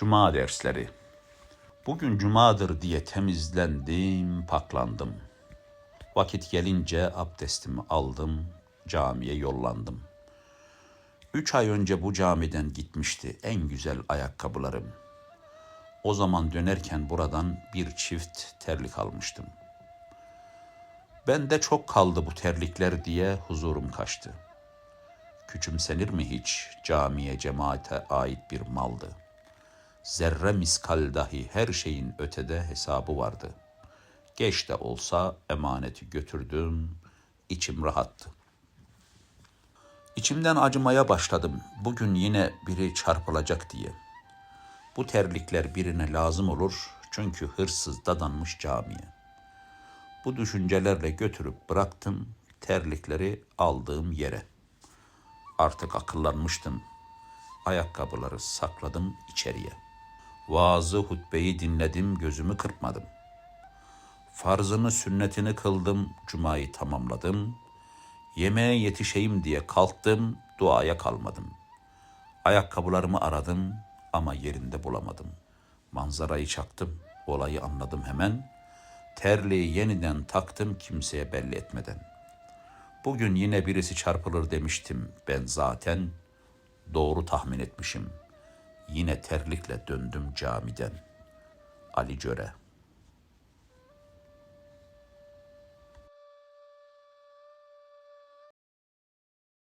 Cuma dersleri. Bugün cumadır diye temizlendim, paklandım. Vakit gelince abdestimi aldım, camiye yollandım. Üç ay önce bu camiden gitmişti en güzel ayakkabılarım. O zaman dönerken buradan bir çift terlik almıştım. Bende çok kaldı bu terlikler diye huzurum kaçtı. Küçümsenir mi hiç camiye cemaate ait bir maldı. Zerre miskal dahi her şeyin ötede hesabı vardı. Geç de olsa emaneti götürdüm, içim rahattı. İçimden acımaya başladım. Bugün yine biri çarpılacak diye. Bu terlikler birine lazım olur çünkü hırsız dadanmış camiye. Bu düşüncelerle götürüp bıraktım terlikleri aldığım yere. Artık akıllanmıştım. Ayakkabıları sakladım içeriye. Vaazı hutbeyi dinledim, gözümü kırpmadım. Farzını sünnetini kıldım, cumayı tamamladım. Yemeğe yetişeyim diye kalktım, duaya kalmadım. Ayakkabılarımı aradım ama yerinde bulamadım. Manzarayı çaktım, olayı anladım hemen. Terliği yeniden taktım kimseye belli etmeden. Bugün yine birisi çarpılır demiştim ben zaten. Doğru tahmin etmişim. Yine terlikle döndüm camiden. Ali Cöre